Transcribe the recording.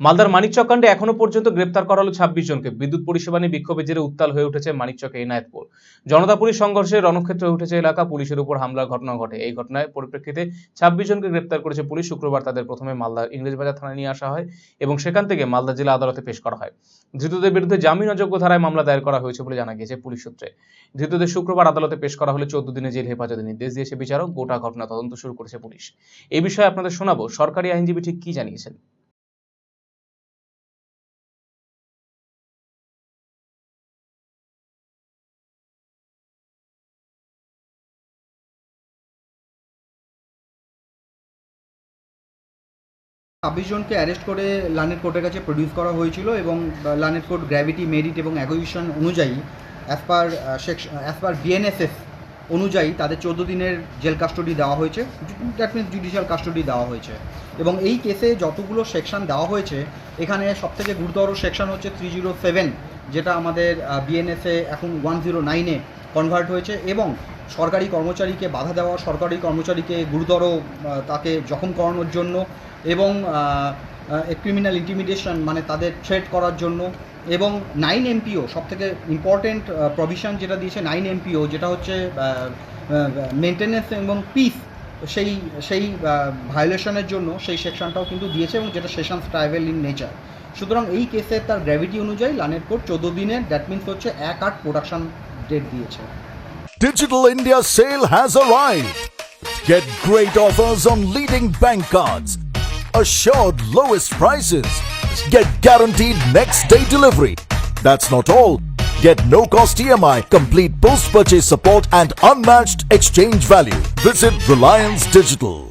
মালদার মানিকচক কাণ্ডে এখনও পর্যন্ত গ্রেপ্তার করা হলো ছাব্বিশ জনকে। বিদ্যুৎ পরিষেবা নিয়ে বিক্ষোভের জেরে উত্তাল হয়ে উঠেছে মানিকচকে এনায়েতপুর। জনতাপুরী সংঘর্ষে রণক্ষেত্র হয়ে উঠেছে এলাকা। পুলিশের উপর হামলার ঘটনা ঘটে। এই ঘটনায় পরিপ্রেক্ষিতে ছাব্বিশ জনকে গ্রেপ্তার করেছে পুলিশ। শুক্রবার তাদের প্রথমে মালদার ইংরেজবাজার থানায় নিয়ে আসা হয় এবং সেখান থেকে মালদা জেলা আদালতে পেশ করা হয়। ধৃতদের বিরুদ্ধে জামিন অযোগ্য ধারায় মামলা দায়ের করা হয়েছে বলে জানা গিয়েছে পুলিশ সূত্রে। ধৃতদের শুক্রবার আদালতে পেশ করা হলে চোদ্দ দিনের জেল হেফাজতে নির্দেশ দিয়েছে বিচারক। গোটা ঘটনা তদন্ত শুরু করেছে পুলিশ। এই বিষয়ে আপনাদের শোনাবো। সরকারি আইনজীবী ঠিক কি জানিয়েছেন? ছাব্বিশ জনকে অ্যারেস্ট করে লানেট কোর্টের কাছে প্রডিউস করা হয়েছিল এবং লানেট কোর্ট গ্র্যাভিটি মেরিট এবং অ্যাগোজিশন অনুযায়ী as per section as per BNSS অনুযায়ী তাদের চোদ্দ দিনের জেল কাস্টডি দেওয়া হয়েছে দ্যাট মিনস জুডিশিয়াল কাস্টডি দেওয়া হয়েছে। এবং এই কেসে যতগুলো সেকশন দেওয়া হয়েছে, এখানে সবথেকে গুরুতর সেকশন হচ্ছে থ্রি জিরো সেভেন যেটা আমাদের বিএনএসএ এখন ওয়ান জিরো নাইনে কনভার্ট হয়েছে এবং সরকারি কর্মচারীকে বাধা দেওয়া, সরকারি কর্মচারীকে গুরুতর তাকে জখম করানোর জন্য এবং ক্রিমিনাল ইন্টিমিডেশন মানে তাদের থ্রেট করার জন্য এবং নাইন এমপিও সবথেকে ইম্পর্টেন্ট প্রভিশন যেটা দিয়েছে নাইন এমপিও যেটা হচ্ছে মেনটেনেন্স এবং পিস সেই সেই ভায়োলেশনের জন্য সেই সেকশনটাও কিন্তু দিয়েছে এবং যেটা sessions triable in nature সুতরাং এই কেসের তার গ্র্যাভিটি অনুযায়ী লানের কোর্ট চোদ্দো দিনের দ্যাট মিনস হচ্ছে এক আট প্রোডাকশন ডেট দিয়েছে Digital India sale has arrived. Get great offers on leading bank cards, assured lowest prices, get guaranteed next day delivery. That's not all. Get no cost EMI, complete post purchase support, and unmatched exchange value. Visit Reliance Digital.